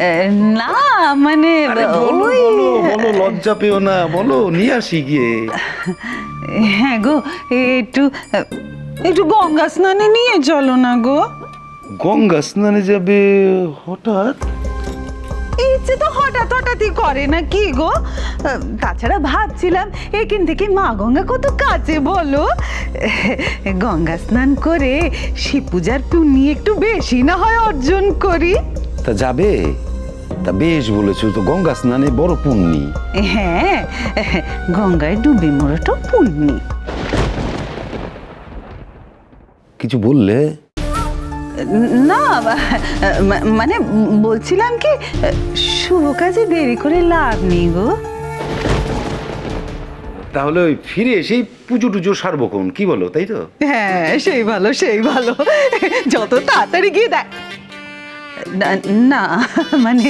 না মানে বলো বলো লজ্জা পেও না বলো নিয়ে আসি গিয়ে। হ্যাঁ গো একটু একটু গঙ্গা স্নানে নিয়ে চলো না গো। গঙ্গা স্নানে যাবে হঠাৎ? ইচ্ছে তো হঠাৎ হঠাৎই করে না কি গো? তাছাড়া ভাবছিলাম এখান থেকে মা গঙ্গা কত কাছে বলো? গঙ্গা স্নান করে শিব পূজার পুণ্যি একটু বেশি না হয় অর্জন করি। তা যাবে? তা বেশ বলেছ তো গঙ্গা স্নানে বড় পুণ্যি। হ্যাঁ গঙ্গায় ডুবে মরাটা পুণ্যি। কিছু বললে? না মানে বলছিলাম কি শুভ কাজে দেরি করে লাভ নেই গো। তাহলে ওই ফিরে এসেই পুজো টুজো সারবো কোন কি বলো তাই তো? হ্যাঁ সেই ভালো সেই ভালো। যত তাড়াতাড়ি গিয়ে দেখ না- না মানে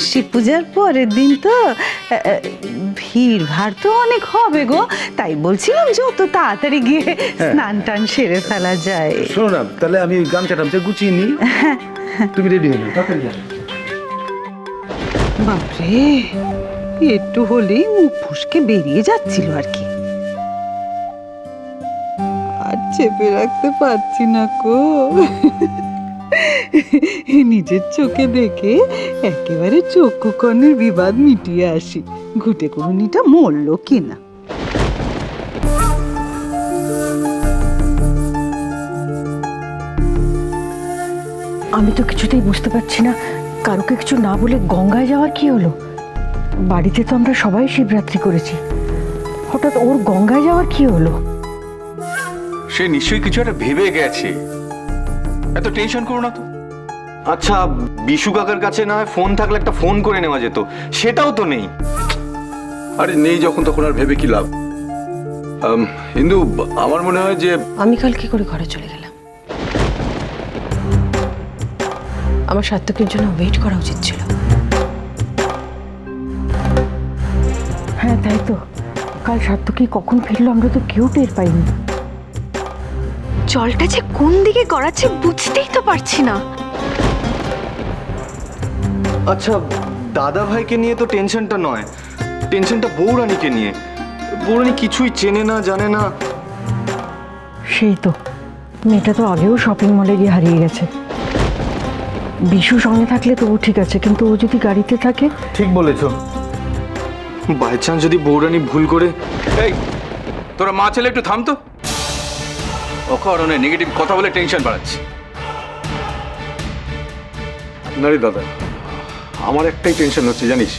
শিব পূজার পরের দিন তো ভিড় ভাড় তো অনেক হবে গো। তাই বলছিলাম যত তাড়াতাড়ি গিয়ে স্নান টান সেরে ফেলা যায়। শোনো না তাহলে আমি গামছা টামছা গুছিয়ে নিই। তুমি রেডি হয়ে নাও বাপরে একটু হলেই মুখ ফুসকে বেরিয়ে যাচ্ছিল আর কি। আর চেপে রাখতে পারছি না কো নিজের চোখে দেখে একেবারে চক্ষু কর্ণের বিবাদ মিটিয়ে আসি। ঘুটে কুড়ুনিটা মরলো কিনা। আমি তো কিছুতেই বুঝতে পারছি না কারোকে কিছু না বলে গঙ্গায় যাওয়ার কি হলো? বাড়িতে তো আমরা সবাই শিবরাত্রি করেছি। হঠাৎ ওর গঙ্গায় যাওয়ার কি হলো? সে নিশ্চয়ই কিছু একটা ভেবে গেছে। এত টেনশন করো না তো। আচ্ছা বিশু কাকার কাছে না হয় ফোন থাকলে একটা ফোন করে নেওয়া যেত। সেটাও তো নেই। আরে নেই যখন তখন আর ভেবে কি লাভ? ইন্দু আমার মনে হয় যে আমি কাল কি করে ঘরে চলে গেলাম। আমার সার্থকের জন্য ওয়েট করা উচিত ছিল। হ্যাঁ তাই তো। কাল সার্থকী কখন ফিরলো আমরা তো কেউ টের পাইনি। জলটা যে কোন দিকে গড়াচ্ছে বুঝতেই তো পারছি না। আচ্ছা দাদা ভাইকে নিয়ে তো টেনশনটা নয়। টেনশনটা বৌরানীকে নিয়ে। বৌরানী কিছুই চেনে না জানে না। সেই তো মেয়েটা তো আগেও শপিং মলে গিয়ে হারিয়ে গেছে। বিশু সঙ্গে থাকলে তবু ঠিক আছে কিন্তু ও যদি গাড়িতে থাকে? ঠিক বলেছ। বাই চান্স যদি বৌরানী ভুল করে। এই তোরা মা ছেলে একটু থাম তো। অকারণে নেগেটিভ কথা বলে টেনশন বাড়াচ্ছে। না রে দাদা আমার একটাই টেনশন হচ্ছে জানিস?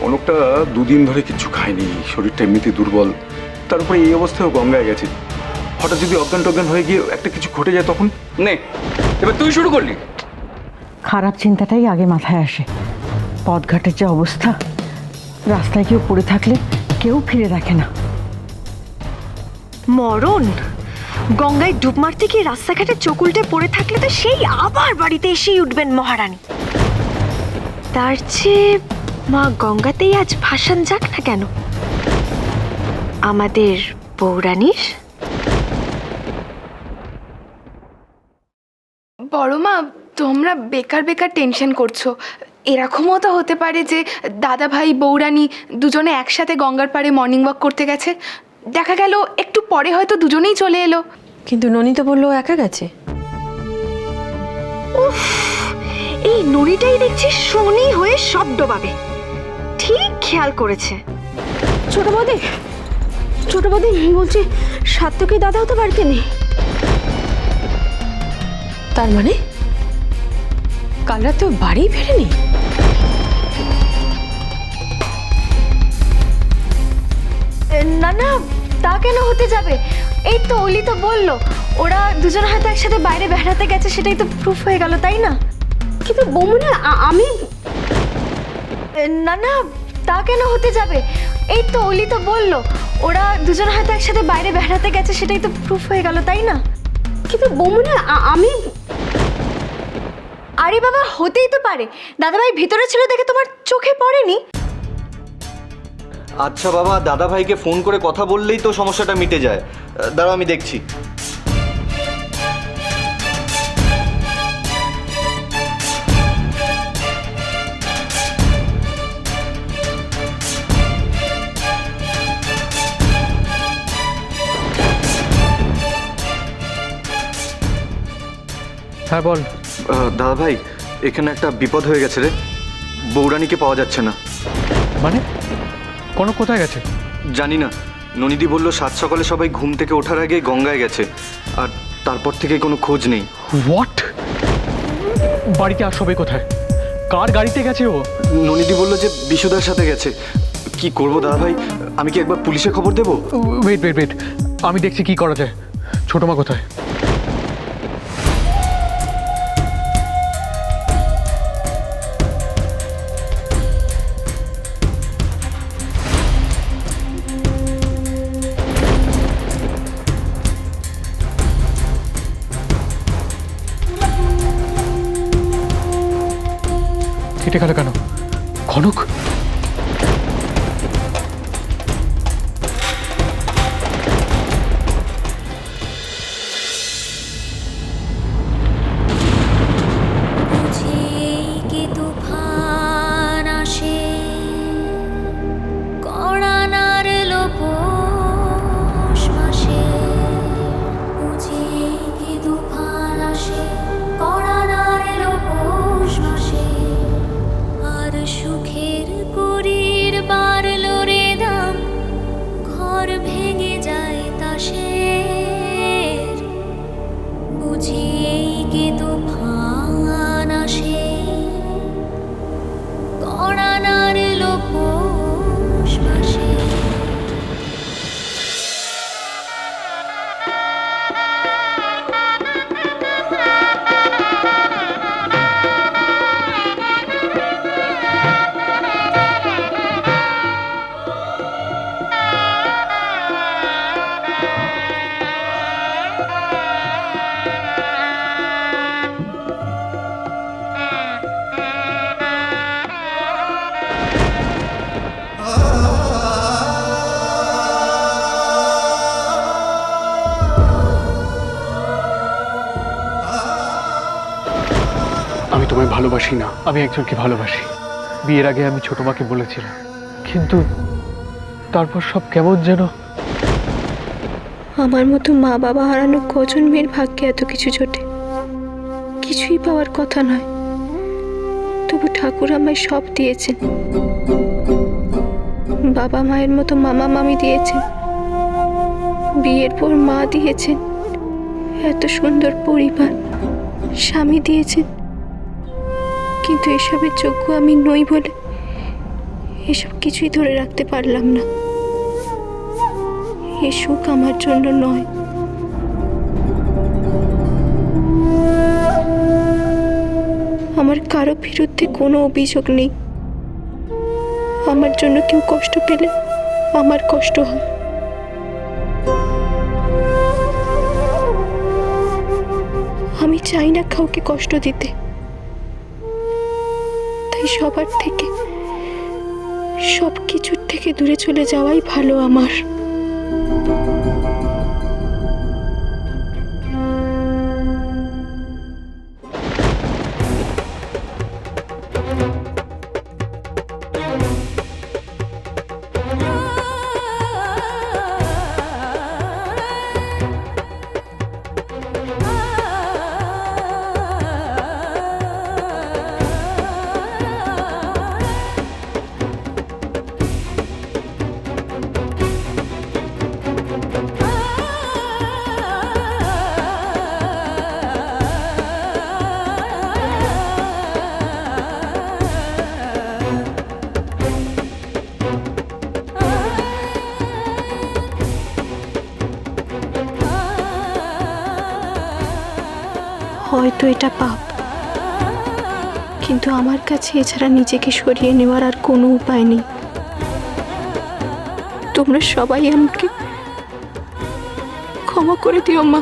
অনেকটা দুদিন ধরে কিছু খায়নি শরীরটা এমনিতে দুর্বল। তার উপরে এই অবস্থায়ও গঙ্গায় গেছে। হঠাৎ যদি অজ্ঞান টজ্ঞান হয়ে গিয়ে একটা কিছু ঘটে যায় তখন? নে এবার তুই শুরু করলি। খারাপ চিন্তাটাই আগে মাথায় আসে। পথঘাটের যে অবস্থা রাস্তায় কেউ পড়ে থাকলে কেউ ফিরে দেখে না। মরণ? গঙ্গায় ডুব মারতে গিয়ে রাস্তাঘাটে চোখ উল্টে পড়ে থাকলে তো সেই আবার বাড়িতে এসেই উঠবেন মহারানী। তার চেয়ে মা গঙ্গাতেই আজ ভাসান যাক না কেন? আমাদের পৌরাণীর বড় মা, তোমরা বেকার বেকার টেনশন করছ। এরকমও তো হতে পারে যে দাদা ভাই বৌরানী দুজনে একসাথে গঙ্গার পাড়ে মর্নিং ওয়াক করতে গেছে। দেখা গেল একটু পরে হয়তো দুজনেই চলে এলো। কিন্তু ননি তো বলল একা গেছে। এই নড়িটাই দেখছি শনি হয়ে শব্দ পাবে ঠিক খেয়াল করেছে। ছোট বৌদি ছোট বৌদি বলছি সাত্তকী দাদাও তো বাড়িতে নেই। তার মানে? কাল রাতে ও বাড়ি ফেরেনি? না না কেন হতে যাবে? এই তো অলি তো বলল, ওরা দুজন হয়তো একসাথে বাইরে বেড়াতে গেছে, সেটাই তো প্রুফ হয়ে গেল, তাই না? কিন্তু বমুনা আমি না না, তা কেন হতে যাবে? এই তো অলি তো বলল, ওরা দুজন হয়তো একসাথে বাইরে বেড়াতে গেছে, সেটাই তো প্রুফ হয়ে গেল, তাই না? কিন্তু বমুনা আমি আরে বাবা, হতেই তো পারে। দাদাভাই, ভিতরে ছিল দেখে তোমার চোখে পড়েনি? আচ্ছা বাবা দাদা ভাইকে ফোন করে কথা বললেই তো সমস্যাটা মিটে যায়। দাঁড়াও আমি দেখছি। হ্যাঁ বল। দাদা ভাই এখানে একটা বিপদ হয়ে গেছে রে। বৌরানীকে পাওয়া যাচ্ছে না। মানে? কোনো কোথায় গেছে? জানি না। ননিদি বলল সাত সকালে সবাই ঘুম থেকে ওঠার আগে গঙ্গায় গেছে। আর তারপর থেকে কোনো খোঁজ নেই। হোয়াট বাড়িতে আর সবাই কোথায়? কার গাড়িতে গেছে ও? ননিদি বলল যে বিশুদার সাথে গেছে। কি করব দাদা ভাই আমি কি একবার পুলিশে খবর দেবো? ওয়েট ওয়েট ওয়েট আমি দেখছি কি করা যায়। ছোট মা কোথায়? কেটে গেল তোমায় ভালোবাসি না। আমি একজনকে ভালোবাসি। বিয়ের আগে আমি ছোট মাকে বলেছিলাম। কিন্তু তারপর সব কেমন যেন? আমার মতো মা বাবা হারানো কজন মেয়ের ভাগ্যে এত কিছু জোটে? কিছুই পাওয়ার কথা নয়। তবু ঠাকুর আমায় সব দিয়েছেন। বাবা মায়ের মতো মামা মামি দিয়েছেন। বিয়ের পর মা দিয়েছেন। এত সুন্দর পরিবার স্বামী দিয়েছেন। কিন্তু এসবের যোগ্য আমি নই বলে এসব কিছুই ধরে রাখতে পারলাম না। এ সুখ আমার জন্য নয়। আমার কারও বিরুদ্ধে কোনো অভিযোগ নেই। আমার জন্য কেউ কষ্ট পেলে আমার কষ্ট হয়। আমি চাই না কাউকে কষ্ট দিতে। তাই সবার থেকে। সব কিছুর থেকে দূরে চলে যাওয়াই ভালো আমার। হয়তো এটা পাপ। কিন্তু আমার কাছে এছাড়া নিজেকে সরিয়ে নেওয়ার আর কোনো উপায় নেই। তোমরা সবাই আমাকে ক্ষমা করে দিও, মা।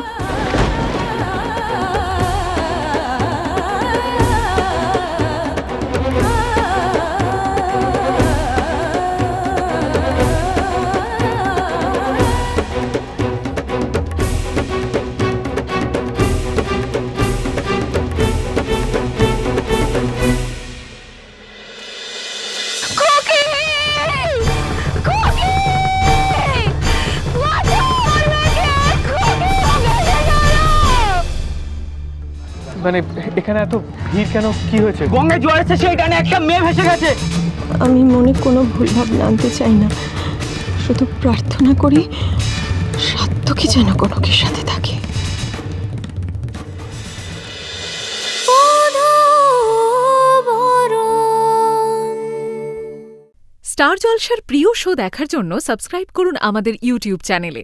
মানে এখানে এত ভিড় কেন? কি হয়েছে? গঙ্গায় জল এসেছে সেই টানে একটা মেয়ে ভেসে গেছে। আমি মনে কোনো ভুল ভাবনা আনতে চাই না। শুধু প্রার্থনা করি সাত্যকী যেন কোনো কিছুর সাথে থাকে। স্টার জলসার প্রিয় শো দেখার জন্য সাবস্ক্রাইব করুন আমাদের ইউটিউব চ্যানেলে।